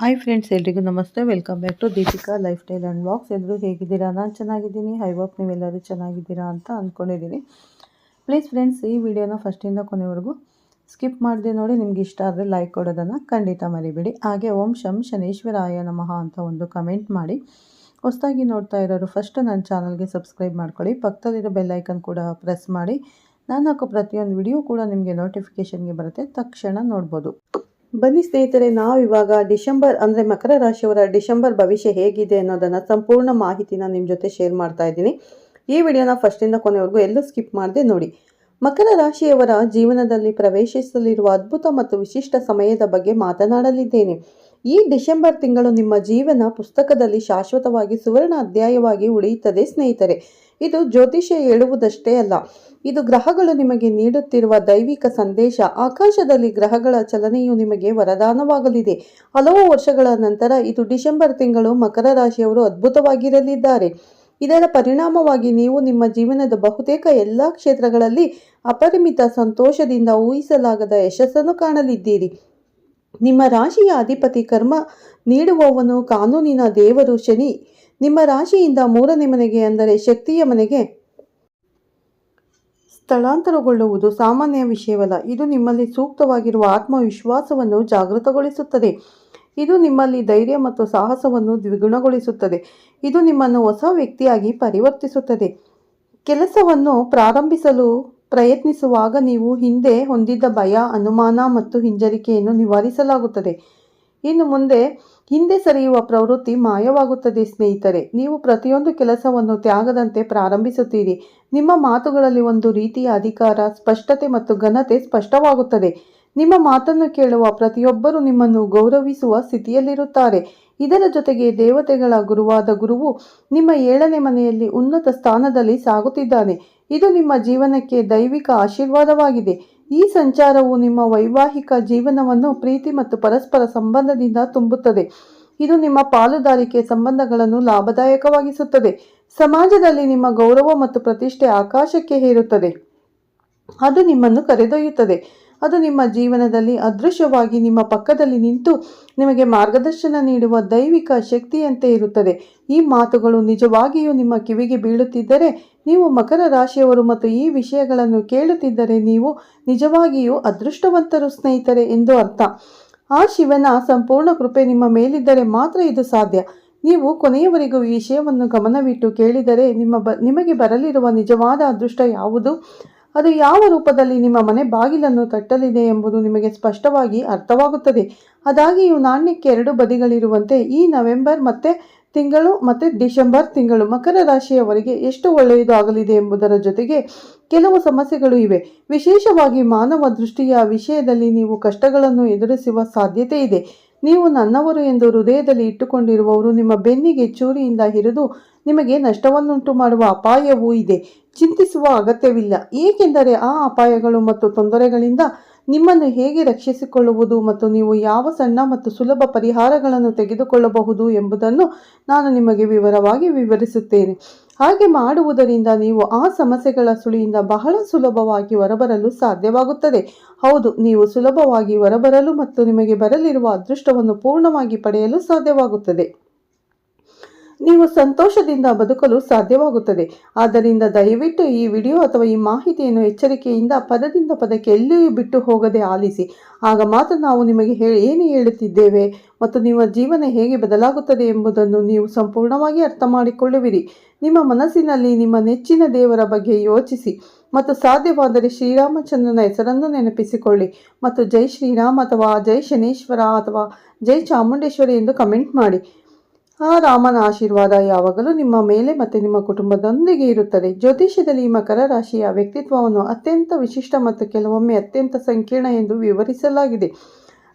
Hi friends ಎಲ್ರಿಗೂ ನಮಸ್ತೆ. Welcome back to Deepika lifestyle and blogs ಎಲ್ಲರೂ ಹೇಗಿದ್ದೀರಾ? ನಾನು ಚೆನ್ನಾಗಿದ್ದೀನಿ. ಐ ಹೋಪ್ ನೀವೆಲ್ಲರೂ ಚೆನ್ನಾಗಿದ್ದೀರಾ ಅಂತ ಅಂದ್ಕೊಂಡಿದ್ದೀನಿ ಪ್ಲೀಸ್ ಫ್ರೆಂಡ್ಸ್ ಈ ವಿಡಿಯೋನ ಫಸ್ಟಿಂದ ಕೊನೆವರೆಗೂ ಸ್ಕಿಪ್ ಮಾಡಿದೆ ನೋಡಿ. ನಿಮ್ಗೆ ಇಷ್ಟ ಆದರೆ ಲೈಕ್ ಕೊಡೋದನ್ನು ಖಂಡಿತ ಮರಿಬೇಡಿ. ಹಾಗೆ ಓಂ ಶಂ ಶನೇಶ್ವರಾಯ ನಮಃ ಅಂತ ಒಂದು ಕಮೆಂಟ್ ಮಾಡಿ. ಹೊಸದಾಗಿ ನೋಡ್ತಾ ಇರೋರು ಫಸ್ಟ್ ನನ್ನ ಚಾನಲ್ಗೆ ಸಬ್ಸ್ಕ್ರೈಬ್ ಮಾಡ್ಕೊಳ್ಳಿ. ಪಕ್ಕದಲ್ಲಿರೋ ಬೆಲ್ಲೈಕನ್ ಕೂಡ ಪ್ರೆಸ್ ಮಾಡಿ. ನಾನು ಹಾಕೋ ಪ್ರತಿಯೊಂದು ವಿಡಿಯೋ ಕೂಡ ನಿಮಗೆ ನೋಟಿಫಿಕೇಷನ್ಗೆ ಬರುತ್ತೆ. ತಕ್ಷಣ ನೋಡ್ಬೋದು. ಬನ್ನಿ ಸ್ನೇಹಿತರೆ, ನಾವು ಇವಾಗ ಡಿಸೆಂಬರ್ ಅಂದರೆ ಮಕರ ರಾಶಿಯವರ ಡಿಸೆಂಬರ್ ಭವಿಷ್ಯ ಹೇಗಿದೆ ಅನ್ನೋದನ್ನು ಸಂಪೂರ್ಣ ಮಾಹಿತಿನ ನಿಮ್ಮ ಜೊತೆ ಶೇರ್ ಮಾಡ್ತಾ ಇದ್ದೀನಿ. ಈ ವಿಡಿಯೋನ ಫಸ್ಟಿಂದ ಕೊನೆವರೆಗೂ ಎಲ್ಲೂ ಸ್ಕಿಪ್ ಮಾಡದೆ ನೋಡಿ. ಮಕರ ರಾಶಿಯವರ ಜೀವನದಲ್ಲಿ ಪ್ರವೇಶಿಸಲಿರುವ ಅದ್ಭುತ ಮತ್ತು ವಿಶಿಷ್ಟ ಸಮಯದ ಬಗ್ಗೆ ಮಾತನಾಡಲಿದ್ದೇನೆ. ಈ ಡಿಸೆಂಬರ್ ತಿಂಗಳು ನಿಮ್ಮ ಜೀವನ ಪುಸ್ತಕದಲ್ಲಿ ಶಾಶ್ವತವಾಗಿ ಸುವರ್ಣ ಅಧ್ಯಾಯವಾಗಿ ಉಳಿಯುತ್ತದೆ ಸ್ನೇಹಿತರೆ. ಇದು ಜ್ಯೋತಿಷ್ಯ ಹೇಳುವುದಷ್ಟೇ ಅಲ್ಲ. ಇದು ಗ್ರಹಗಳು ನಿಮಗೆ ನೀಡುತ್ತಿರುವ ದೈವಿಕ ಸಂದೇಶ. ಆಕಾಶದಲ್ಲಿ ಗ್ರಹಗಳ ಚಲನೆಯು ನಿಮಗೆ ವರದಾನವಾಗಲಿದೆ. ಹಲವು ವರ್ಷಗಳ ನಂತರ ಇದು ಡಿಸೆಂಬರ್ ತಿಂಗಳು ಮಕರ ರಾಶಿಯವರು ಅದ್ಭುತವಾಗಿರಲಿದ್ದಾರೆ. ಇದರ ಪರಿಣಾಮವಾಗಿ ನೀವು ನಿಮ್ಮ ಜೀವನದ ಬಹುತೇಕ ಎಲ್ಲ ಕ್ಷೇತ್ರಗಳಲ್ಲಿ ಅಪರಿಮಿತ ಸಂತೋಷದಿಂದ ಊಹಿಸಲಾಗದ ಯಶಸ್ಸನ್ನು ಕಾಣಲಿದ್ದೀರಿ. ನಿಮ್ಮ ರಾಶಿಯ ಅಧಿಪತಿ ಕರ್ಮ ನೀಡುವವನು ಕಾನೂನಿನ ದೇವರು ಶನಿ. ನಿಮ್ಮ ರಾಶಿಯಿಂದ ಮೂರನೇ ಮನೆಗೆ ಅಂದರೆ ಶಕ್ತಿಯ ಮನೆಗೆ ಸ್ಥಳಾಂತರಗೊಳ್ಳುವುದು ಸಾಮಾನ್ಯ ವಿಷಯವಲ್ಲ. ಇದು ನಿಮ್ಮಲ್ಲಿ ಸೂಕ್ತವಾಗಿರುವ ಆತ್ಮವಿಶ್ವಾಸವನ್ನು ಜಾಗೃತಗೊಳಿಸುತ್ತದೆ. ಇದು ನಿಮ್ಮಲ್ಲಿ ಧೈರ್ಯ ಮತ್ತು ಸಾಹಸವನ್ನು ದ್ವಿಗುಣಗೊಳಿಸುತ್ತದೆ. ಇದು ನಿಮ್ಮನ್ನು ಹೊಸ ವ್ಯಕ್ತಿಯಾಗಿ ಪರಿವರ್ತಿಸುತ್ತದೆ. ಕೆಲಸವನ್ನು ಪ್ರಾರಂಭಿಸಲು ಪ್ರಯತ್ನಿಸುವಾಗ ನೀವು ಹಿಂದೆ ಹೊಂದಿದ್ದ ಭಯ, ಅನುಮಾನ ಮತ್ತು ಹಿಂಜರಿಕೆಯನ್ನು ನಿವಾರಿಸಲಾಗುತ್ತದೆ. ಇನ್ನು ಮುಂದೆ ಹಿಂದೆ ಸರಿಯುವ ಪ್ರವೃತ್ತಿ ಮಾಯವಾಗುತ್ತದೆ, ಸ್ನೇಹಿತರೆ. ನೀವು ಪ್ರತಿಯೊಂದು ಕೆಲಸವನ್ನು ತ್ಯಾಗದಂತೆ ಪ್ರಾರಂಭಿಸುತ್ತೀರಿ. ನಿಮ್ಮ ಮಾತುಗಳಲ್ಲಿ ಒಂದು ರೀತಿಯ ಅಧಿಕಾರ, ಸ್ಪಷ್ಟತೆ ಮತ್ತು ಘನತೆ ಸ್ಪಷ್ಟವಾಗುತ್ತದೆ. ನಿಮ್ಮ ಮಾತನ್ನು ಕೇಳುವ ಪ್ರತಿಯೊಬ್ಬರು ನಿಮ್ಮನ್ನು ಗೌರವಿಸುವ ಸ್ಥಿತಿಯಲ್ಲಿರುತ್ತಾರೆ. ಇದರ ಜೊತೆಗೆ ದೇವತೆಗಳ ಗುರುವಾದ ಗುರುವು ನಿಮ್ಮ ಏಳನೇ ಮನೆಯಲ್ಲಿ ಉನ್ನತ ಸ್ಥಾನದಲ್ಲಿ ಸಾಗುತ್ತಿದ್ದಾನೆ. ಇದು ನಿಮ್ಮ ಜೀವನಕ್ಕೆ ದೈವಿಕ ಆಶೀರ್ವಾದವಾಗಿದೆ. ಈ ಸಂಚಾರವು ನಿಮ್ಮ ವೈವಾಹಿಕ ಜೀವನವನ್ನು ಪ್ರೀತಿ ಮತ್ತು ಪರಸ್ಪರ ಸಂಬಂಧದಿಂದ ತುಂಬುತ್ತದೆ. ಇದು ನಿಮ್ಮ ಪಾಲುದಾರಿಕೆ ಸಂಬಂಧಗಳನ್ನು ಲಾಭದಾಯಕವಾಗಿಸುತ್ತದೆ. ಸಮಾಜದಲ್ಲಿ ನಿಮ್ಮ ಗೌರವ ಮತ್ತು ಪ್ರತಿಷ್ಠೆ ಆಕಾಶಕ್ಕೆ ಹೇರುತ್ತದೆ. ಅದು ನಿಮ್ಮನ್ನು ಕರೆದೊಯ್ಯುತ್ತದೆ. ಅದು ನಿಮ್ಮ ಜೀವನದಲ್ಲಿ ಅದೃಶ್ಯವಾಗಿ ನಿಮ್ಮ ಪಕ್ಕದಲ್ಲಿ ನಿಂತು ನಿಮಗೆ ಮಾರ್ಗದರ್ಶನ ನೀಡುವ ದೈವಿಕ ಶಕ್ತಿಯಂತೆ ಇರುತ್ತದೆ. ಈ ಮಾತುಗಳು ನಿಜವಾಗಿಯೂ ನಿಮ್ಮ ಕಿವಿಗೆ ಬೀಳುತ್ತಿದ್ದರೆ ನೀವು ಮಕರ ರಾಶಿಯವರು ಮತ್ತು ಈ ವಿಷಯಗಳನ್ನು ಕೇಳುತ್ತಿದ್ದರೆ ನೀವು ನಿಜವಾಗಿಯೂ ಅದೃಷ್ಟವಂತರು ಸ್ನೇಹಿತರೆ ಎಂದು ಅರ್ಥ. ಆ ಶಿವನ ಸಂಪೂರ್ಣ ಕೃಪೆ ನಿಮ್ಮ ಮೇಲಿದ್ದರೆ ಮಾತ್ರ ಇದು ಸಾಧ್ಯ. ನೀವು ಕೊನೆಯವರೆಗೂ ಈ ವಿಷಯವನ್ನು ಗಮನವಿಟ್ಟು ಕೇಳಿದರೆ ನಿಮ್ಮ ಬ ನಿಮಗೆ ಬರಲಿರುವ ನಿಜವಾದ ಅದೃಷ್ಟ ಯಾವುದು? ಅದು ಯಾವ ರೂಪದಲ್ಲಿ ನಿಮ್ಮ ಮನೆ ಬಾಗಿಲನ್ನು ತಟ್ಟಲಿದೆ ಎಂಬುದು ನಿಮಗೆ ಸ್ಪಷ್ಟವಾಗಿ ಅರ್ಥವಾಗುತ್ತದೆ. ಅದಾಗಿಯೂ ನಾಣ್ಯಕ್ಕೆ ಎರಡು ಬದಿಗಳಿರುವಂತೆ ಈ ನವೆಂಬರ್ ಮತ್ತೆ ತಿಂಗಳು ಮತ್ತು ಡಿಸೆಂಬರ್ ತಿಂಗಳು ಮಕರ ರಾಶಿಯವರಿಗೆ ಎಷ್ಟು ಒಳ್ಳೆಯದು ಆಗಲಿದೆ ಎಂಬುದರ ಜೊತೆಗೆ ಕೆಲವು ಸಮಸ್ಯೆಗಳು ಇವೆ. ವಿಶೇಷವಾಗಿ ಮಾನವ ದೃಷ್ಟಿಯ ವಿಷಯದಲ್ಲಿ ನೀವು ಕಷ್ಟಗಳನ್ನು ಎದುರಿಸುವ ಸಾಧ್ಯತೆ ಇದೆ. ನೀವು ನನ್ನವರು ಎಂದು ಹೃದಯದಲ್ಲಿ ಇಟ್ಟುಕೊಂಡಿರುವವರು ನಿಮ್ಮ ಬೆನ್ನಿಗೆ ಚೂರಿಯಿಂದ ಹಿರಿದು ನಿಮಗೆ ನಷ್ಟವನ್ನುಂಟು ಮಾಡುವ ಅಪಾಯವೂ ಇದೆ. ಚಿಂತಿಸುವ ಅಗತ್ಯವಿಲ್ಲ. ಏಕೆಂದರೆ ಆ ಅಪಾಯಗಳು ಮತ್ತು ತೊಂದರೆಗಳಿಂದ ನಿಮ್ಮನ್ನು ಹೇಗೆ ರಕ್ಷಿಸಿಕೊಳ್ಳುವುದು ಮತ್ತು ನೀವು ಯಾವ ಸಣ್ಣ ಮತ್ತು ಸುಲಭ ಪರಿಹಾರಗಳನ್ನು ತೆಗೆದುಕೊಳ್ಳಬಹುದು ಎಂಬುದನ್ನು ನಾನು ನಿಮಗೆ ವಿವರವಾಗಿ ವಿವರಿಸುತ್ತೇನೆ. ಹಾಗೆ ಮಾಡುವುದರಿಂದ ನೀವು ಆ ಸಮಸ್ಯೆಗಳ ಸುಳಿಯಿಂದ ಬಹಳ ಸುಲಭವಾಗಿ ಹೊರಬರಲು ಸಾಧ್ಯವಾಗುತ್ತದೆ. ಹೌದು, ನೀವು ಸುಲಭವಾಗಿ ಹೊರಬರಲು ಮತ್ತು ನಿಮಗೆ ಬರಲಿರುವ ಅದೃಷ್ಟವನ್ನು ಪೂರ್ಣವಾಗಿ ಪಡೆಯಲು ಸಾಧ್ಯವಾಗುತ್ತದೆ. ನೀವು ಸಂತೋಷದಿಂದ ಬದುಕಲು ಸಾಧ್ಯವಾಗುತ್ತದೆ. ಆದ್ದರಿಂದ ದಯವಿಟ್ಟು ಈ ವಿಡಿಯೋ ಅಥವಾ ಈ ಮಾಹಿತಿಯನ್ನು ಎಚ್ಚರಿಕೆಯಿಂದ ಪದದಿಂದ ಪದಕ್ಕೆ ಎಲ್ಲಿಯೂ ಬಿಟ್ಟು ಹೋಗದೆ ಆಲಿಸಿ. ಆಗ ಮಾತ್ರ ನಾವು ನಿಮಗೆ ಹೇಳಿ ಏನು ಹೇಳುತ್ತಿದ್ದೇವೆ ಮತ್ತು ನಿಮ್ಮ ಜೀವನ ಹೇಗೆ ಬದಲಾಗುತ್ತದೆ ಎಂಬುದನ್ನು ನೀವು ಸಂಪೂರ್ಣವಾಗಿ ಅರ್ಥ ಮಾಡಿಕೊಳ್ಳುವಿರಿ. ನಿಮ್ಮ ಮನಸ್ಸಿನಲ್ಲಿ ನಿಮ್ಮ ನೆಚ್ಚಿನ ದೇವರ ಬಗ್ಗೆ ಯೋಚಿಸಿ ಮತ್ತು ಸಾಧ್ಯವಾದರೆ ಶ್ರೀರಾಮಚಂದ್ರನ ಹೆಸರನ್ನು ನೆನಪಿಸಿಕೊಳ್ಳಿ ಮತ್ತು ಜೈ ಶ್ರೀರಾಮ್ ಅಥವಾ ಜೈ ಶನೇಶ್ವರ ಅಥವಾ ಜೈ ಚಾಮುಂಡೇಶ್ವರಿ ಎಂದು ಕಮೆಂಟ್ ಮಾಡಿ. ಆ ರಾಮನ ಆಶೀರ್ವಾದ ಯಾವಾಗಲೂ ನಿಮ್ಮ ಮೇಲೆ ಮತ್ತು ನಿಮ್ಮ ಕುಟುಂಬದೊಂದಿಗೆ ಇರುತ್ತದೆ. ಜ್ಯೋತಿಷ್ಯದಲ್ಲಿ ಮಕರ ರಾಶಿಯ ವ್ಯಕ್ತಿತ್ವವನ್ನು ಅತ್ಯಂತ ವಿಶಿಷ್ಟ ಮತ್ತು ಕೆಲವೊಮ್ಮೆ ಅತ್ಯಂತ ಸಂಕೀರ್ಣ ಎಂದು ವಿವರಿಸಲಾಗಿದೆ.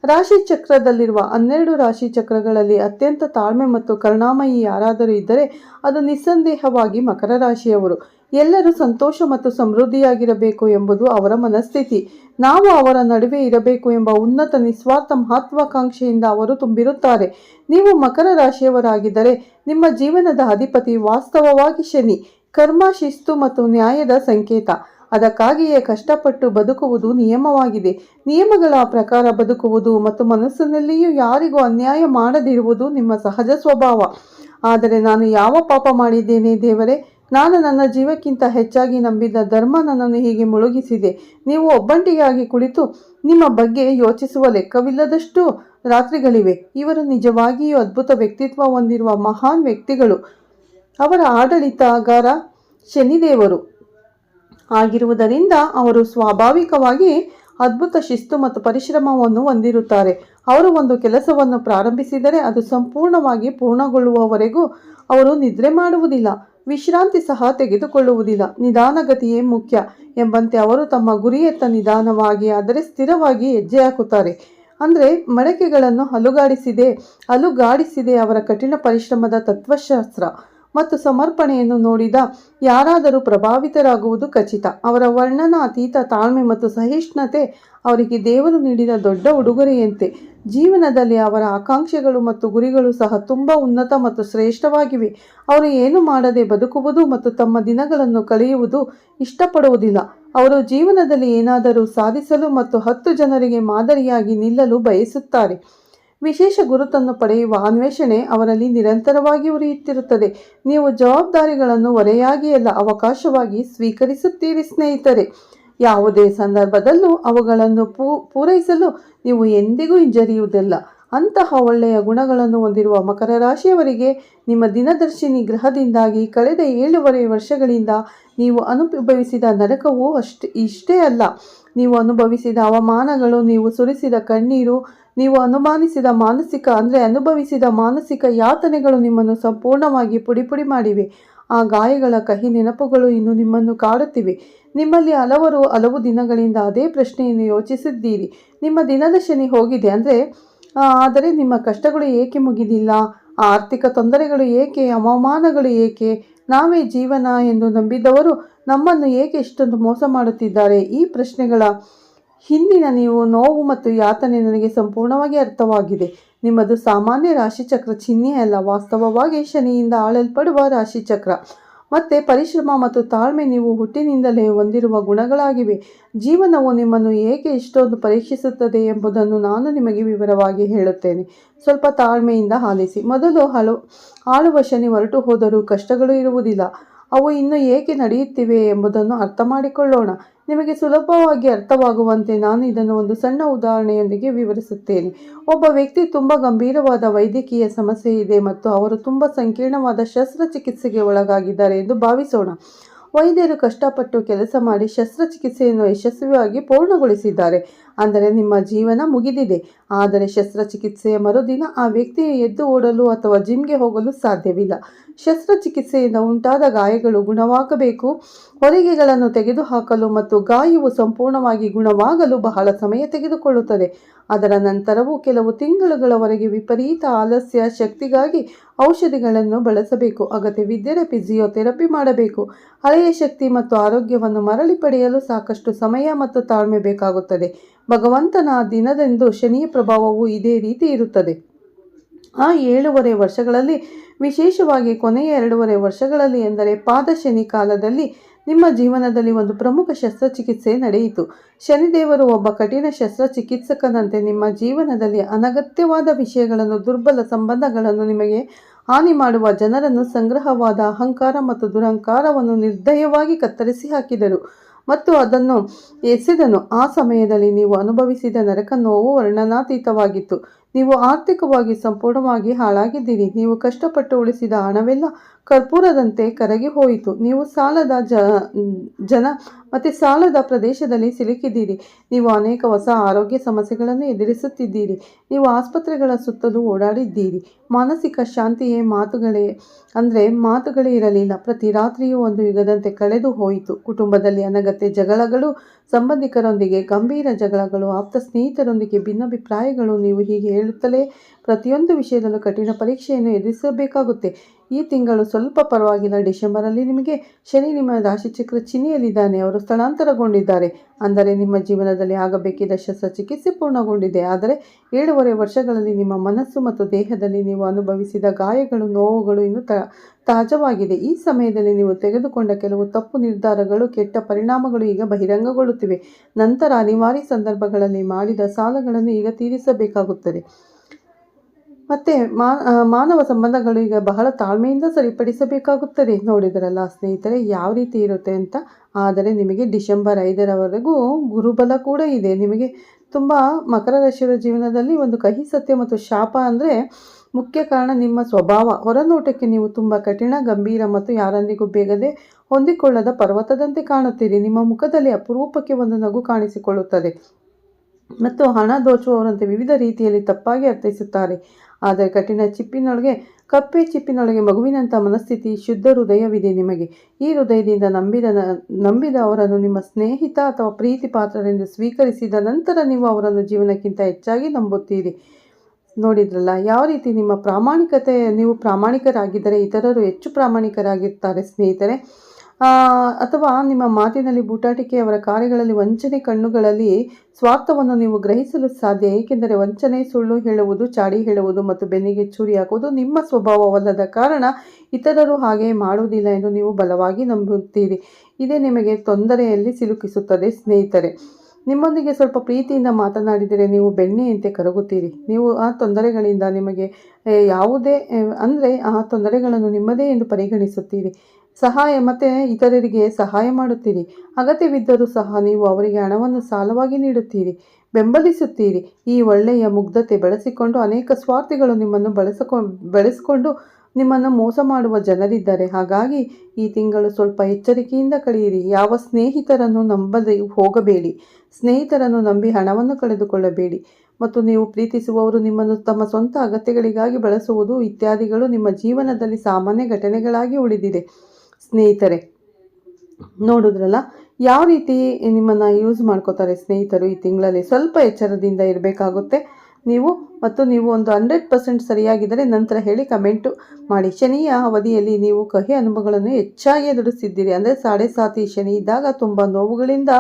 ರಾಶಿ ಚಕ್ರದಲ್ಲಿರುವ ಹನ್ನೆರಡು ರಾಶಿ ಚಕ್ರಗಳಲ್ಲಿ ಅತ್ಯಂತ ತಾಳ್ಮೆ ಮತ್ತು ಕರುಣಾಮಯಿ ಯಾರಾದರೂ ಇದ್ದರೆ ಅದು ನಿಸ್ಸಂದೇಹವಾಗಿ ಮಕರ ರಾಶಿಯವರು. ಎಲ್ಲರೂ ಸಂತೋಷ ಮತ್ತು ಸಮೃದ್ಧಿಯಾಗಿರಬೇಕು ಎಂಬುದು ಅವರ ಮನಸ್ಥಿತಿ. ನಾವು ಅವರ ನಡುವೆ ಇರಬೇಕು ಎಂಬ ಉನ್ನತ ನಿಸ್ವಾರ್ಥ ಮಹತ್ವಾಕಾಂಕ್ಷೆಯಿಂದ ಅವರು ತುಂಬಿರುತ್ತಾರೆ. ನೀವು ಮಕರ ರಾಶಿಯವರಾಗಿದ್ದರೆ ನಿಮ್ಮ ಜೀವನದ ಅಧಿಪತಿ ವಾಸ್ತವವಾಗಿ ಶನಿ. ಕರ್ಮ, ಶಿಸ್ತು ಮತ್ತು ನ್ಯಾಯದ ಸಂಕೇತ. ಅದಕ್ಕಾಗಿಯೇ ಕಷ್ಟಪಟ್ಟು ಬದುಕುವುದು ನಿಯಮವಾಗಿದೆ. ನಿಯಮಗಳ ಪ್ರಕಾರ ಬದುಕುವುದು ಮತ್ತು ಮನಸ್ಸಿನಲ್ಲಿಯೂ ಯಾರಿಗೂ ಅನ್ಯಾಯ ಮಾಡದಿರುವುದು ನಿಮ್ಮ ಸಹಜ ಸ್ವಭಾವ. ಆದರೆ ನಾನು ಯಾವ ಪಾಪ ಮಾಡಿದ್ದೇನೆ ದೇವರೇ? ನಾನು ನನ್ನ ಜೀವಕ್ಕಿಂತ ಹೆಚ್ಚಾಗಿ ನಂಬಿದ ಧರ್ಮ ನನ್ನನ್ನು ಹೀಗೆ ಮುಳುಗಿಸಿದೆ. ನೀವು ಒಬ್ಬಂಟಿಯಾಗಿ ಕುಳಿತು ನಿಮ್ಮ ಬಗ್ಗೆ ಯೋಚಿಸುವ ಲೆಕ್ಕವಿಲ್ಲದಷ್ಟು ರಾತ್ರಿಗಳಿವೆ. ಇವರು ನಿಜವಾಗಿಯೂ ಅದ್ಭುತ ವ್ಯಕ್ತಿತ್ವ ಹೊಂದಿರುವ ಮಹಾನ್ ವ್ಯಕ್ತಿಗಳು. ಅವರ ಆಡಳಿತಗಾರ ಶನಿದೇವರು ಆಗಿರುವುದರಿಂದ ಅವರು ಸ್ವಾಭಾವಿಕವಾಗಿ ಅದ್ಭುತ ಶಿಸ್ತು ಮತ್ತು ಪರಿಶ್ರಮವನ್ನು ಹೊಂದಿರುತ್ತಾರೆ. ಅವರು ಒಂದು ಕೆಲಸವನ್ನು ಪ್ರಾರಂಭಿಸಿದರೆ ಅದು ಸಂಪೂರ್ಣವಾಗಿ ಪೂರ್ಣಗೊಳ್ಳುವವರೆಗೂ ಅವರು ನಿದ್ರೆ ಮಾಡುವುದಿಲ್ಲ. ವಿಶ್ರಾಂತಿ ಸಹ ತೆಗೆದುಕೊಳ್ಳುವುದಿಲ್ಲ. ನಿಧಾನಗತಿಯೇ ಮುಖ್ಯ ಎಂಬಂತೆ ಅವರು ತಮ್ಮ ಗುರಿಯತ್ತ ನಿಧಾನವಾಗಿ ಆದರೆ ಸ್ಥಿರವಾಗಿ ಹೆಜ್ಜೆ ಹಾಕುತ್ತಾರೆ. ಅಂದರೆ ಮಡಕೆಗಳನ್ನು ಅಲುಗಾಡಿಸಿದೆ ಅಲುಗಾಡಿಸಿದೆ ಅವರ ಕಠಿಣ ಪರಿಶ್ರಮದ ತತ್ವಶಾಸ್ತ್ರ. ಮತ್ತು ಸಮರ್ಪಣೆಯನ್ನು ನೋಡಿದ ಯಾರಾದರೂ ಪ್ರಭಾವಿತರಾಗುವುದು ಖಚಿತ. ಅವರ ವರ್ಣನಾತೀತ ತಾಳ್ಮೆ ಮತ್ತು ಸಹಿಷ್ಣುತೆ ಅವರಿಗೆ ದೇವರು ನೀಡಿದ ದೊಡ್ಡ ಉಡುಗೊರೆಯಂತೆ. ಜೀವನದಲ್ಲಿ ಅವರ ಆಕಾಂಕ್ಷೆಗಳು ಮತ್ತು ಗುರಿಗಳು ಸಹ ತುಂಬ ಉನ್ನತ ಮತ್ತು ಶ್ರೇಷ್ಠವಾಗಿವೆ. ಅವರು ಏನು ಮಾಡದೆ ಬದುಕುವುದು ಮತ್ತು ತಮ್ಮ ದಿನಗಳನ್ನು ಕಳೆಯುವುದು ಇಷ್ಟಪಡುವುದಿಲ್ಲ. ಅವರು ಜೀವನದಲ್ಲಿ ಏನಾದರೂ ಸಾಧಿಸಲು ಮತ್ತು ಹತ್ತು ಜನರಿಗೆ ಮಾದರಿಯಾಗಿ ನಿಲ್ಲಲು ಬಯಸುತ್ತಾರೆ. ವಿಶೇಷ ಗುರುತನ್ನು ಪಡೆಯುವ ಅನ್ವೇಷಣೆ ಅವರಲ್ಲಿ ನಿರಂತರವಾಗಿ ಉರಿಯುತ್ತಿರುತ್ತದೆ. ನೀವು ಜವಾಬ್ದಾರಿಗಳನ್ನು ಹೊರೆಯಾಗಿ ಎಲ್ಲ ಅವಕಾಶವಾಗಿ ಸ್ವೀಕರಿಸುತ್ತೀರಿ, ಸ್ನೇಹಿತರೆ. ಯಾವುದೇ ಸಂದರ್ಭದಲ್ಲೂ ಅವುಗಳನ್ನು ಪೂರೈಸಲು ನೀವು ಎಂದಿಗೂ ಹಿಂಜರಿಯುವುದಿಲ್ಲ. ಅಂತಹ ಒಳ್ಳೆಯ ಗುಣಗಳನ್ನು ಹೊಂದಿರುವ ಮಕರ ರಾಶಿಯವರಿಗೆ ನಿಮ್ಮ ದಿನದರ್ಶಿನಿ ಗ್ರಹದಿಂದಾಗಿ ಕಳೆದ ಏಳೂವರೆ ವರ್ಷಗಳಿಂದ ನೀವು ಅನುಭವಿಸಿದ ನರಕವು ಅಷ್ಟೇ ಇಷ್ಟೇ ಅಲ್ಲ. ನೀವು ಅನುಭವಿಸಿದ ಅವಮಾನಗಳು ನೀವು ಸುರಿಸಿದ ಕಣ್ಣೀರು, ನೀವು ಅನುಮಾನಿಸಿದ ಮಾನಸಿಕ, ಅಂದರೆ ಅನುಭವಿಸಿದ ಮಾನಸಿಕ ಯಾತನೆಗಳು ನಿಮ್ಮನ್ನು ಸಂಪೂರ್ಣವಾಗಿ ಪುಡಿಪುಡಿ ಪುಡಿ ಮಾಡಿವೆ. ಆ ಗಾಯಗಳ ಕಹಿ ನೆನಪುಗಳು ಇನ್ನು ನಿಮ್ಮನ್ನು ಕಾಡುತ್ತಿವೆ. ನಿಮ್ಮಲ್ಲಿ ಹಲವರು ಹಲವು ದಿನಗಳಿಂದ ಅದೇ ಪ್ರಶ್ನೆಯನ್ನು ಯೋಚಿಸಿದ್ದೀರಿ. ನಿಮ್ಮ ದಿನದ ಶನಿ ಹೋಗಿದೆ ಅಂದರೆ ಆದರೆ ನಿಮ್ಮ ಕಷ್ಟಗಳು ಏಕೆ ಮುಗಿದಿಲ್ಲ? ಆರ್ಥಿಕ ತೊಂದರೆಗಳು ಏಕೆ? ಅವಮಾನಗಳು ಏಕೆ? ನಾವೇ ಜೀವನ ಎಂದು ನಂಬಿದವರು ನಮ್ಮನ್ನು ಏಕೆ ಇಷ್ಟೊಂದು ಮೋಸ ಮಾಡುತ್ತಿದ್ದಾರೆ? ಈ ಪ್ರಶ್ನೆಗಳ ಹಿಂದಿನ ನೀವು ನೋವು ಮತ್ತು ಯಾತನೆ ನನಗೆ ಸಂಪೂರ್ಣವಾಗಿ ಅರ್ಥವಾಗಿದೆ. ನಿಮ್ಮದು ಸಾಮಾನ್ಯ ರಾಶಿಚಕ್ರ ಚಿಹ್ನೆ ಅಲ್ಲ, ವಾಸ್ತವವಾಗಿ ಶನಿಯಿಂದ ಆಳಲ್ಪಡುವ ರಾಶಿಚಕ್ರ. ಮತ್ತು ಪರಿಶ್ರಮ ಮತ್ತು ತಾಳ್ಮೆ ನೀವು ಹುಟ್ಟಿನಿಂದಲೇ ಹೊಂದಿರುವ ಗುಣಗಳಾಗಿವೆ. ಜೀವನವು ನಿಮ್ಮನ್ನು ಏಕೆ ಇಷ್ಟೊಂದು ಪರೀಕ್ಷಿಸುತ್ತದೆ ಎಂಬುದನ್ನು ನಾನು ನಿಮಗೆ ವಿವರವಾಗಿ ಹೇಳುತ್ತೇನೆ. ಸ್ವಲ್ಪ ತಾಳ್ಮೆಯಿಂದ ಆಲಿಸಿ. ಮೊದಲು ಹಲವು ಆಳುವ ಶನಿ ಹೊರಟು ಹೋದರೂ ಕಷ್ಟಗಳು ಇರುವುದಿಲ್ಲ. ಅವು ಇನ್ನು ಏಕೆ ನಡೆಯುತ್ತಿವೆ ಎಂಬುದನ್ನು ಅರ್ಥ ಮಾಡಿಕೊಳ್ಳೋಣ. ನಿಮಗೆ ಸುಲಭವಾಗಿ ಅರ್ಥವಾಗುವಂತೆ ನಾನು ಇದನ್ನು ಒಂದು ಸಣ್ಣ ಉದಾಹರಣೆಯೊಂದಿಗೆ ವಿವರಿಸುತ್ತೇನೆ. ಒಬ್ಬ ವ್ಯಕ್ತಿ ತುಂಬ ಗಂಭೀರವಾದ ವೈದ್ಯಕೀಯ ಸಮಸ್ಯೆ ಇದೆ ಮತ್ತು ಅವರು ತುಂಬ ಸಂಕೀರ್ಣವಾದ ಶಸ್ತ್ರಚಿಕಿತ್ಸೆಗೆ ಒಳಗಾಗಿದ್ದಾರೆ ಎಂದು ಭಾವಿಸೋಣ. ವೈದ್ಯರು ಕಷ್ಟಪಟ್ಟು ಕೆಲಸ ಮಾಡಿ ಶಸ್ತ್ರಚಿಕಿತ್ಸೆಯನ್ನು ಯಶಸ್ವಿಯಾಗಿ ಪೂರ್ಣಗೊಳಿಸಿದ್ದಾರೆ. ಅಂದರೆ ನಿಮ್ಮ ಜೀವನ ಮುಗಿದಿದೆ. ಆದರೆ ಶಸ್ತ್ರಚಿಕಿತ್ಸೆಯ ಮರುದಿನ ಆ ವ್ಯಕ್ತಿಯ ಎದ್ದು ಓಡಲು ಅಥವಾ ಜಿಮ್ಗೆ ಹೋಗಲು ಸಾಧ್ಯವಿಲ್ಲ. ಶಸ್ತ್ರಚಿಕಿತ್ಸೆಯಿಂದ ಉಂಟಾದ ಗಾಯಗಳು ಗುಣವಾಗಬೇಕು. ಹೊರಿಗೆಗಳನ್ನು ತೆಗೆದುಹಾಕಲು ಮತ್ತು ಗಾಯವು ಸಂಪೂರ್ಣವಾಗಿ ಗುಣವಾಗಲು ಬಹಳ ಸಮಯ ತೆಗೆದುಕೊಳ್ಳುತ್ತದೆ. ಅದರ ನಂತರವೂ ಕೆಲವು ತಿಂಗಳುಗಳವರೆಗೆ ವಿಪರೀತ ಆಲಸ್ಯ ಶಕ್ತಿಗಾಗಿ ಔಷಧಿಗಳನ್ನು ಬಳಸಬೇಕು. ಅಗತ್ಯವಿದ್ದರೆ ಫಿಸಿಯೋಥೆರಪಿ ಮಾಡಬೇಕು. ಹಳೆಯ ಶಕ್ತಿ ಮತ್ತು ಆರೋಗ್ಯವನ್ನು ಮರಳಿ ಪಡೆಯಲು ಸಾಕಷ್ಟು ಸಮಯ ಮತ್ತು ತಾಳ್ಮೆ ಬೇಕಾಗುತ್ತದೆ. ಭಗವಂತನ ದಿನದಂದು ಶನಿಯ ಪ್ರಭಾವವು ಇದೇ ರೀತಿ ಇರುತ್ತದೆ. ಆ ಏಳೂವರೆ ವರ್ಷಗಳಲ್ಲಿ, ವಿಶೇಷವಾಗಿ ಕೊನೆಯ ಎರಡೂವರೆ ವರ್ಷಗಳಲ್ಲಿ ಎಂದರೆ ಪಾದ ಶನಿ ಕಾಲದಲ್ಲಿ ನಿಮ್ಮ ಜೀವನದಲ್ಲಿ ಒಂದು ಪ್ರಮುಖ ಶಸ್ತ್ರಚಿಕಿತ್ಸೆ ನಡೆಯಿತು. ಶನಿದೇವರು ಒಬ್ಬ ಕಠಿಣ ಶಸ್ತ್ರಚಿಕಿತ್ಸಕನಂತೆ ನಿಮ್ಮ ಜೀವನದಲ್ಲಿ ಅನಗತ್ಯವಾದ ವಿಷಯಗಳನ್ನು, ದುರ್ಬಲ ಸಂಬಂಧಗಳನ್ನು ನಿಮಗೆ ಹಾನಿ ಮಾಡುವ ಜನರನ್ನು ಸಂಗ್ರಹವಾದ ಅಹಂಕಾರ ಮತ್ತು ದುರಹಂಕಾರವನ್ನು ನಿರ್ದಯವಾಗಿ ಕತ್ತರಿಸಿ ಹಾಕಿದರು ಮತ್ತು ಅದನ್ನು ಎಸೆದನು. ಆ ಸಮಯದಲ್ಲಿ ನೀವು ಅನುಭವಿಸಿದ ನರಕ ನೋವು ವರ್ಣನಾತೀತವಾಗಿತ್ತು. ನೀವು ಆರ್ಥಿಕವಾಗಿ ಸಂಪೂರ್ಣವಾಗಿ ಹಾಳಾಗಿದ್ದೀರಿ. ನೀವು ಕಷ್ಟಪಟ್ಟು ಉಳಿಸಿದ ಹಣವೆಲ್ಲ ಕರ್ಪೂರದಂತೆ ಕರಗಿ ಹೋಯಿತು. ನೀವು ಸಾಲದ ಜ, ಜನ ಮತ್ತು ಸಾಲದ ಪ್ರದೇಶದಲ್ಲಿ ಸಿಲುಕಿದ್ದೀರಿ. ನೀವು ಅನೇಕ ಹೊಸ ಆರೋಗ್ಯ ಸಮಸ್ಯೆಗಳನ್ನು ಎದುರಿಸುತ್ತಿದ್ದೀರಿ. ನೀವು ಆಸ್ಪತ್ರೆಗಳ ಸುತ್ತಲೂ ಓಡಾಡಿದ್ದೀರಿ. ಮಾನಸಿಕ ಶಾಂತಿಯೇ ಮಾತುಗಳೇ, ಅಂದರೆ ಮಾತುಗಳೇ ಇರಲಿಲ್ಲ. ಪ್ರತಿ ರಾತ್ರಿಯೂ ಒಂದು ಯುಗದಂತೆ ಕಳೆದು ಹೋಯಿತು. ಕುಟುಂಬದಲ್ಲಿ ಅನಗತ್ಯ ಜಗಳಗಳು ಸಂಬಂಧಿಕರೊಂದಿಗೆ ಗಂಭೀರ ಜಗಳಗಳು ಆಪ್ತ ಸ್ನೇಹಿತರೊಂದಿಗೆ ಭಿನ್ನಾಭಿಪ್ರಾಯಗಳು ನೀವು ಹೀಗೆ ಹೇಳುತ್ತಲೇ ಪ್ರತಿಯೊಂದು ವಿಷಯದಲ್ಲೂ ಕಠಿಣ ಪರೀಕ್ಷೆಯನ್ನು ಎದುರಿಸಬೇಕಾಗುತ್ತೆ. ಈ ತಿಂಗಳು ಸ್ವಲ್ಪ ಪರವಾಗಿಲ್ಲ. ಡಿಸೆಂಬರಲ್ಲಿ ನಿಮಗೆ ಶನಿ ನಿಮ್ಮ ರಾಶಿಚಕ್ರ ಚಿನ್ನಿಯಲ್ಲಿದ್ದಾನೆ ಅವರು ಸ್ಥಳಾಂತರಗೊಂಡಿದ್ದಾರೆ. ಅಂದರೆ ನಿಮ್ಮ ಜೀವನದಲ್ಲಿ ಆಗಬೇಕಿದ್ದ ಶಸ್ತ್ರಚಿಕಿತ್ಸೆ ಪೂರ್ಣಗೊಂಡಿದೆ. ಆದರೆ ಏಳುವರೆ ವರ್ಷಗಳಲ್ಲಿ ನಿಮ್ಮ ಮನಸ್ಸು ಮತ್ತು ದೇಹದಲ್ಲಿ ನೀವು ಅನುಭವಿಸಿದ ಗಾಯಗಳು, ನೋವುಗಳು ಇನ್ನೂ ತ, ತಾಜಾವಾಗಿದೆ. ಈ ಸಮಯದಲ್ಲಿ ನೀವು ತೆಗೆದುಕೊಂಡ ಕೆಲವು ತಪ್ಪು ನಿರ್ಧಾರಗಳು, ಕೆಟ್ಟ ಪರಿಣಾಮಗಳು ಈಗ ಬಹಿರಂಗಗೊಳ್ಳುತ್ತಿವೆ. ನಂತರ ಅನಿವಾರ್ಯ ಸಂದರ್ಭಗಳಲ್ಲಿ ಮಾಡಿದ ಸಾಲಗಳನ್ನು ಈಗ ತೀರಿಸಬೇಕಾಗುತ್ತದೆ. ಮತ್ತು ಮಾನವ ಸಂಬಂಧಗಳು ಈಗ ಬಹಳ ತಾಳ್ಮೆಯಿಂದ ಸರಿಪಡಿಸಬೇಕಾಗುತ್ತದೆ. ನೋಡಿದ್ರಲ್ಲ ಸ್ನೇಹಿತರೆ, ಯಾವ ರೀತಿ ಇರುತ್ತೆ ಅಂತ? ಆದರೆ ನಿಮಗೆ ಡಿಸೆಂಬರ್ ಐದರವರೆಗೂ ಗುರುಬಲ ಕೂಡ ಇದೆ. ನಿಮಗೆ ತುಂಬ ಮಕರ ರಾಶಿಯರ ಜೀವನದಲ್ಲಿ ಒಂದು ಕಹಿ ಸತ್ಯ ಮತ್ತು ಶಾಪ ಅಂದರೆ ಮುಖ್ಯ ಕಾರಣ ನಿಮ್ಮ ಸ್ವಭಾವ. ಹೊರನೋಟಕ್ಕೆ ನೀವು ತುಂಬ ಕಠಿಣ, ಗಂಭೀರ ಮತ್ತು ಯಾರೊಂದಿಗೂ ಬೇಗದೆ ಹೊಂದಿಕೊಳ್ಳದ ಪರ್ವತದಂತೆ ಕಾಣುತ್ತೀರಿ. ನಿಮ್ಮ ಮುಖದಲ್ಲಿ ಅಪರೂಪಕ್ಕೆ ಒಂದು ನಗು ಕಾಣಿಸಿಕೊಳ್ಳುತ್ತದೆ. ಮತ್ತು ಹಣ ದೋಚುವವರಂತೆ ವಿವಿಧ ರೀತಿಯಲ್ಲಿ ತಪ್ಪಾಗಿ ಅರ್ಥೈಸುತ್ತಾರೆ. ಆದರೆ ಕಠಿಣ ಚಿಪ್ಪಿನೊಳಗೆ, ಕಪ್ಪೆ ಚಿಪ್ಪಿನೊಳಗೆ ಮಗುವಿನಂಥ ಮನಸ್ಥಿತಿ ಶುದ್ಧ ಹೃದಯವಿದೆ ನಿಮಗೆ. ಈ ಹೃದಯದಿಂದ ನಂಬಿದ ನಂಬಿದ ಅವರನ್ನು ನಿಮ್ಮ ಸ್ನೇಹಿತ ಅಥವಾ ಪ್ರೀತಿ ಪಾತ್ರರೆಂದು ಸ್ವೀಕರಿಸಿದ ನಂತರ ನೀವು ಅವರನ್ನು ಜೀವನಕ್ಕಿಂತ ಹೆಚ್ಚಾಗಿ ನಂಬುತ್ತೀರಿ. ನೋಡಿದ್ರಲ್ಲ, ಯಾವ ರೀತಿ ನಿಮ್ಮ ಪ್ರಾಮಾಣಿಕತೆ, ನೀವು ಪ್ರಾಮಾಣಿಕರಾಗಿದ್ದರೆ ಇತರರು ಹೆಚ್ಚು ಪ್ರಾಮಾಣಿಕರಾಗಿರ್ತಾರೆ ಸ್ನೇಹಿತರೆ. ಅಥವಾ ನಿಮ್ಮ ಮಾತಿನಲ್ಲಿ ಬೂಟಾಟಿಕೆ, ಅವರ ಕಾರ್ಯಗಳಲ್ಲಿ ವಂಚನೆ, ಕಣ್ಣುಗಳಲ್ಲಿ ಸ್ವಾರ್ಥವನ್ನು ನೀವು ಗ್ರಹಿಸಲು ಸಾಧ್ಯ. ಏಕೆಂದರೆ ವಂಚನೆ, ಸುಳ್ಳು ಹೇಳುವುದು, ಚಾಡಿ ಹೇಳುವುದು ಮತ್ತು ಬೆನ್ನಿಗೆ ಚೂರಿ ಹಾಕುವುದು ನಿಮ್ಮ ಸ್ವಭಾವವಲ್ಲದ ಕಾರಣ. ಇತರರು ಹಾಗೆ ಮಾಡುವುದಿಲ್ಲ ಎಂದು ನೀವು ಬಲವಾಗಿ ನಂಬುತ್ತೀರಿ. ಇದೇ ನಿಮಗೆ ತೊಂದರೆಯಲ್ಲಿ ಸಿಲುಕಿಸುತ್ತದೆ, ಸ್ನೇಹಿತರೆ. ನಿಮ್ಮೊಂದಿಗೆ ಸ್ವಲ್ಪ ಪ್ರೀತಿಯಿಂದ ಮಾತನಾಡಿದರೆ ನೀವು ಬೆಣ್ಣೆಯಂತೆ ಕರಗುತ್ತೀರಿ. ನೀವು ಆ ತೊಂದರೆಗಳಿಂದ ನಿಮಗೆ ಯಾವುದೇ ಅಂದರೆ ಆ ತೊಂದರೆಗಳನ್ನು ನಿಮ್ಮದೇ ಎಂದು ಪರಿಗಣಿಸುತ್ತೀರಿ. ಸಹಾಯ, ಮತ್ತು ಇತರರಿಗೆ ಸಹಾಯ ಮಾಡುತ್ತೀರಿ. ಅಗತ್ಯವಿದ್ದರೂ ಸಹ ನೀವು ಅವರಿಗೆ ಹಣವನ್ನು ಸಾಲವಾಗಿ ನೀಡುತ್ತೀರಿ. ಬೆಂಬಲಿಸುತ್ತೀರಿ. ಈ ಒಳ್ಳೆಯ ಮುಗ್ಧತೆ ಬಳಸಿಕೊಂಡು ಅನೇಕ ಸ್ವಾರ್ಥಿಗಳು ನಿಮ್ಮನ್ನು ಬಳಸಿಕೊಂಡು ಬೆಳೆಸಿಕೊಂಡು ನಿಮ್ಮನ್ನು ಮೋಸ ಮಾಡುವ ಜನರಿದ್ದಾರೆ. ಹಾಗಾಗಿ ಈ ತಿಂಗಳು ಸ್ವಲ್ಪ ಎಚ್ಚರಿಕೆಯಿಂದ ಕಳೆಯಿರಿ. ಯಾವ ಸ್ನೇಹಿತರನ್ನು ನಂಬದೆ ಹೋಗಬೇಡಿ. ಸ್ನೇಹಿತರನ್ನು ನಂಬಿ ಹಣವನ್ನು ಕಳೆದುಕೊಳ್ಳಬೇಡಿ. ಮತ್ತು ನೀವು ಪ್ರೀತಿಸುವವರು ನಿಮ್ಮನ್ನು ತಮ್ಮ ಸ್ವಂತ ಅಗತ್ಯಗಳಿಗಾಗಿ ಬಳಸುವುದು ಇತ್ಯಾದಿಗಳು ನಿಮ್ಮ ಜೀವನದಲ್ಲಿ ಸಾಮಾನ್ಯ ಘಟನೆಗಳಾಗಿ ಉಳಿದಿದೆ. ಸ್ನೇಹಿತರೆ, ನೋಡಿದ್ರಲ್ಲ, ಯಾವ ರೀತಿ ನಿಮ್ಮನ್ನು ಯೂಸ್ ಮಾಡ್ಕೋತಾರೆ ಸ್ನೇಹಿತರು ಈ ತಿಂಗಳಲ್ಲಿ? ಸ್ವಲ್ಪ ಎಚ್ಚರದಿಂದ ಇರಬೇಕಾಗುತ್ತೆ. ನೀವು ಮತ್ತು ನೀವು ಒಂದು ಹಂಡ್ರೆಡ್ ಪರ್ಸೆಂಟ್ ಸರಿಯಾಗಿದ್ದರೆ ನಂತರ ಹೇಳಿ ಕಮೆಂಟು ಮಾಡಿ. ಶನಿಯ ಅವಧಿಯಲ್ಲಿ ನೀವು ಕಹಿ ಅನುಭವಗಳನ್ನು ಹೆಚ್ಚಾಗಿ ಎದುರಿಸಿದ್ದೀರಿ. ಅಂದರೆ ಸಾಡೆ ಸಾತಿ ಶನಿ ಇದ್ದಾಗ ತುಂಬ ನೋವುಗಳಿಂದ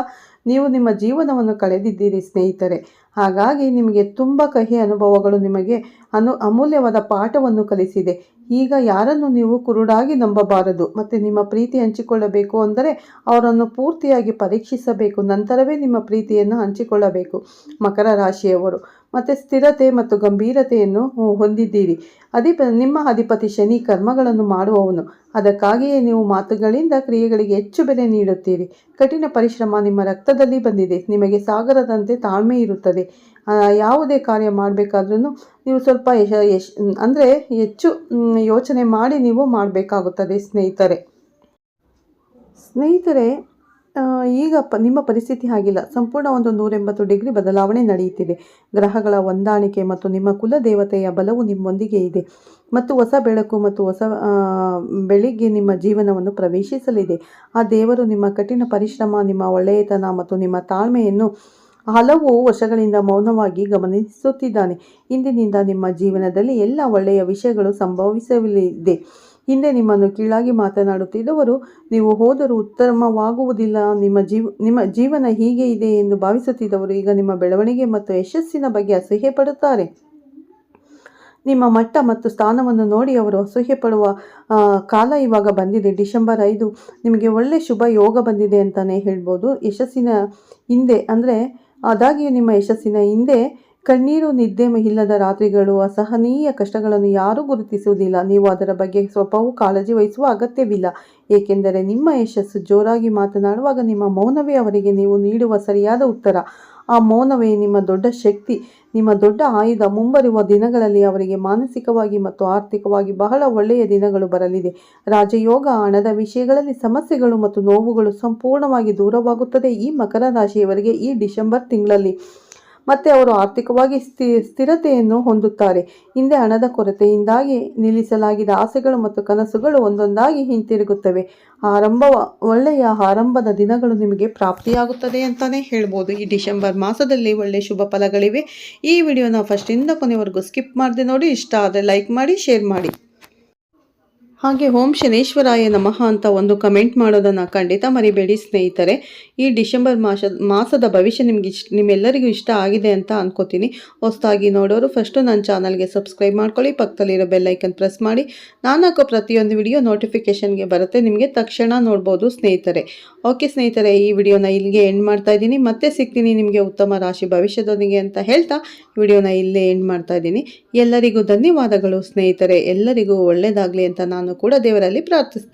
ನೀವು ನಿಮ್ಮ ಜೀವನವನ್ನು ಕಳೆದಿದ್ದೀರಿ ಸ್ನೇಹಿತರೆ. ಹಾಗಾಗಿ ನಿಮಗೆ ತುಂಬ ಕಹಿ ಅನುಭವಗಳು ನಿಮಗೆ ಅನು ಅಮೂಲ್ಯವಾದ ಪಾಠವನ್ನು ಕಲಿಸಿದೆ. ಈಗ ಯಾರನ್ನು ನೀವು ಕುರುಡಾಗಿ ನಂಬಬಾರದು, ಮತ್ತು ನಿಮ್ಮ ಪ್ರೀತಿ ಹಂಚಿಕೊಳ್ಳಬೇಕು ಅಂದರೆ ಅವರನ್ನು ಪೂರ್ತಿಯಾಗಿ ಪರೀಕ್ಷಿಸಬೇಕು, ನಂತರವೇ ನಿಮ್ಮ ಪ್ರೀತಿಯನ್ನು ಹಂಚಿಕೊಳ್ಳಬೇಕು. ಮಕರ ರಾಶಿಯವರು, ಮತ್ತು ಸ್ಥಿರತೆ ಮತ್ತು ಗಂಭೀರತೆಯನ್ನು ಹೊಂದಿದ್ದೀರಿ. ಅಧಿಪ, ನಿಮ್ಮ ಅಧಿಪತಿ ಶನಿ ಕರ್ಮಗಳನ್ನು ಮಾಡುವವನು. ಅದಕ್ಕಾಗಿಯೇ ನೀವು ಮಾತುಗಳಿಂದ ಕ್ರಿಯೆಗಳಿಗೆ ಹೆಚ್ಚು ಬೆಲೆ ನೀಡುತ್ತೀರಿ. ಕಠಿಣ ಪರಿಶ್ರಮ ನಿಮ್ಮ ರಕ್ತದಲ್ಲಿ ಬಂದಿದೆ. ನಿಮಗೆ ಸಾಗರದಂತೆ ತಾಳ್ಮೆ ಇರುತ್ತದೆ. ಆ, ಯಾವುದೇ ಕಾರ್ಯ ಮಾಡಬೇಕಾದ್ರೂ ನೀವು ಸ್ವಲ್ಪ ಯಶ ಅಂದರೆ ಹೆಚ್ಚು ಯೋಚನೆ ಮಾಡಿ ನೀವು ಮಾಡಬೇಕಾಗುತ್ತದೆ ಸ್ನೇಹಿತರೆ. ಸ್ನೇಹಿತರೆ ಈಗ ಪ ನಿಮ್ಮ ಪರಿಸ್ಥಿತಿ ಹಾಗಿಲ್ಲ. ಸಂಪೂರ್ಣ ಒಂದು ನೂರೆಂಬತ್ತು ಡಿಗ್ರಿ ಬದಲಾವಣೆ ನಡೆಯುತ್ತಿದೆ. ಗ್ರಹಗಳ ಹೊಂದಾಣಿಕೆ ಮತ್ತು ನಿಮ್ಮ ಕುಲ ದೇವತೆಯ ಬಲವು ನಿಮ್ಮೊಂದಿಗೆ ಇದೆ. ಮತ್ತು ಹೊಸ ಬೆಳಕು ಮತ್ತು ಹೊಸ ಬೆಳಿಗ್ಗೆ ನಿಮ್ಮ ಜೀವನವನ್ನು ಪ್ರವೇಶಿಸಲಿದೆ. ಆ ದೇವರು ನಿಮ್ಮ ಕಠಿಣ ಪರಿಶ್ರಮ ನಿಮ್ಮ ಒಳ್ಳೆಯತನ ಮತ್ತು ನಿಮ್ಮ ತಾಳ್ಮೆಯನ್ನು ಹಲವು ವರ್ಷಗಳಿಂದ ಮೌನವಾಗಿ ಗಮನಿಸುತ್ತಿದ್ದಾನೆ. ಇಂದಿನಿಂದ ನಿಮ್ಮ ಜೀವನದಲ್ಲಿ ಎಲ್ಲ ಒಳ್ಳೆಯ ವಿಷಯಗಳು ಸಂಭವಿಸಲಿದೆ. ಹಿಂದೆ ನಿಮ್ಮನ್ನು ಕೀಳಾಗಿ ಮಾತನಾಡುತ್ತಿದ್ದವರು, ನೀವು ಹೋದರೂ ಉತ್ತಮವಾಗುವುದಿಲ್ಲ. ನಿಮ್ಮ ಜೀವ, ನಿಮ್ಮ ಜೀವನ ಹೀಗೆ ಇದೆ ಎಂದು ಭಾವಿಸುತ್ತಿದ್ದವರು ಈಗ ನಿಮ್ಮ ಬೆಳವಣಿಗೆ ಮತ್ತು ಯಶಸ್ಸಿನ ಬಗ್ಗೆ ಅಸಹ್ಯ ಪಡುತ್ತಾರೆ ನಿಮ್ಮ ಮಟ್ಟ ಮತ್ತು ಸ್ಥಾನವನ್ನು ನೋಡಿ ಅವರು ಅಸಹ್ಯ ಪಡುವ ಕಾಲ ಇವಾಗ ಬಂದಿದೆ. ಡಿಸೆಂಬರ್ ಐದು, ನಿಮಗೆ ಒಳ್ಳೆ ಶುಭ ಯೋಗ ಬಂದಿದೆ ಅಂತಲೇ ಹೇಳ್ಬೋದು. ಯಶಸ್ಸಿನ ಹಿಂದೆ, ಅಂದರೆ ಆದಾಗ್ಯೂ ನಿಮ್ಮ ಯಶಸ್ಸಿನ ಹಿಂದೆ ಕಣ್ಣೀರು, ನಿದ್ದೆ ಇಲ್ಲದ ರಾತ್ರಿಗಳು, ಅಸಹನೀಯ ಕಷ್ಟಗಳನ್ನು ಯಾರೂ ಗುರುತಿಸುವುದಿಲ್ಲ. ನೀವು ಅದರ ಬಗ್ಗೆ ಸ್ವಲ್ಪವೂ ಕಾಳಜಿ ವಹಿಸುವ ಅಗತ್ಯವಿಲ್ಲ. ಏಕೆಂದರೆ ನಿಮ್ಮ ಯಶಸ್ಸು ಜೋರಾಗಿ ಮಾತನಾಡುವಾಗ ನಿಮ್ಮ ಮೌನವೇ ಅವರಿಗೆ ನೀವು ನೀಡುವ ಸರಿಯಾದ ಉತ್ತರ. ಆ ಮೌನವೇ ನಿಮ್ಮ ದೊಡ್ಡ ಶಕ್ತಿ. ನಿಮ್ಮ ದೊಡ್ಡ ಆಯುಧ ಮುಂಬರುವ ದಿನಗಳಲ್ಲಿ ಅವರಿಗೆ ಮಾನಸಿಕವಾಗಿ ಮತ್ತು ಆರ್ಥಿಕವಾಗಿ ಬಹಳ ಒಳ್ಳೆಯ ದಿನಗಳು ಬರಲಿದೆ. ರಾಜಯೋಗ, ಹಣದ ವಿಷಯಗಳಲ್ಲಿ ಸಮಸ್ಯೆಗಳು ಮತ್ತು ನೋವುಗಳು ಸಂಪೂರ್ಣವಾಗಿ ದೂರವಾಗುತ್ತದೆ ಈ ಮಕರ ರಾಶಿಯವರಿಗೆ ಈ ಡಿಸೆಂಬರ್ ತಿಂಗಳಲ್ಲಿ. ಮತ್ತೆ ಅವರು ಆರ್ಥಿಕವಾಗಿ ಸ್ಥಿ, ಸ್ಥಿರತೆಯನ್ನು ಹೊಂದುತ್ತಾರೆ. ಹಿಂದೆ ಹಣದ ಕೊರತೆಯಿಂದಾಗಿ ನಿಲ್ಲಿಸಲಾಗಿದ ಆಸೆಗಳು ಮತ್ತು ಕನಸುಗಳು ಒಂದೊಂದಾಗಿ ಹಿಂತಿರುಗುತ್ತವೆ. ಆರಂಭ, ಒಳ್ಳೆಯ ಆರಂಭದ ದಿನಗಳು ನಿಮಗೆ ಪ್ರಾಪ್ತಿಯಾಗುತ್ತದೆ ಅಂತಲೇ ಹೇಳ್ಬೋದು. ಈ ಡಿಸೆಂಬರ್ ಮಾಸದಲ್ಲಿ ಒಳ್ಳೆಯ ಶುಭ ಫಲಗಳಿವೆ. ಈ ವಿಡಿಯೋನ ಫಸ್ಟಿಂದ ಕೊನೆವರೆಗೂ ಸ್ಕಿಪ್ ಮಾಡದೆ ನೋಡಿ. ಇಷ್ಟ ಆದರೆ ಲೈಕ್ ಮಾಡಿ ಶೇರ್ ಮಾಡಿ. ಹಾಗೆ ಓಂ ಶನೇಶ್ವರಾಯ ನಮಃ ಅಂತ ಒಂದು ಕಮೆಂಟ್ ಮಾಡೋದನ್ನು ಖಂಡಿತ ಮರಿಬೇಡಿ ಸ್ನೇಹಿತರೆ. ಈ ಡಿಸೆಂಬರ್ ಮಾಸ, ಮಾಸದ ಭವಿಷ್ಯ ನಿಮ್ಗೆ ಇಷ್ಟ, ನಿಮ್ಮೆಲ್ಲರಿಗೂ ಇಷ್ಟ ಆಗಿದೆ ಅಂತ ಅನ್ಕೋತೀನಿ. ಹೊಸದಾಗಿ ನೋಡೋರು ಫಸ್ಟು ನನ್ನ ಚಾನಲ್ಗೆ ಸಬ್ಸ್ಕ್ರೈಬ್ ಮಾಡ್ಕೊಳ್ಳಿ, ಪಕ್ಕದಲ್ಲಿರೋ ಬೆಲ್ಲೈಕನ್ ಪ್ರೆಸ್ ಮಾಡಿ. ನಾನು ಹಾಕೋ ಪ್ರತಿಯೊಂದು ವಿಡಿಯೋ ನೋಟಿಫಿಕೇಷನ್ಗೆ ಬರುತ್ತೆ, ನಿಮಗೆ ತಕ್ಷಣ ನೋಡ್ಬೋದು ಸ್ನೇಹಿತರೆ. ಓಕೆ ಸ್ನೇಹಿತರೆ, ಈ ವಿಡಿಯೋನ ಇಲ್ಲಿಗೆ ಎಂಡ್ ಮಾಡ್ತಾ ಇದ್ದೀನಿ. ಮತ್ತೆ ಸಿಗ್ತೀನಿ ನಿಮಗೆ ಉತ್ತಮ ರಾಶಿ ಭವಿಷ್ಯದೊಂದಿಗೆ ಅಂತ ಹೇಳ್ತಾ ವಿಡಿಯೋನ ಇಲ್ಲೇ ಎಂಡ್ ಮಾಡ್ತಾ ಇದ್ದೀನಿ. ಎಲ್ಲರಿಗೂ ಧನ್ಯವಾದಗಳು ಸ್ನೇಹಿತರೆ. ಎಲ್ಲರಿಗೂ ಒಳ್ಳೆಯದಾಗಲಿ ಅಂತ ನಾನು ಕೂಡ ದೇವರಲ್ಲಿ ಪ್ರಾರ್ಥಿಸ್ತೀನಿ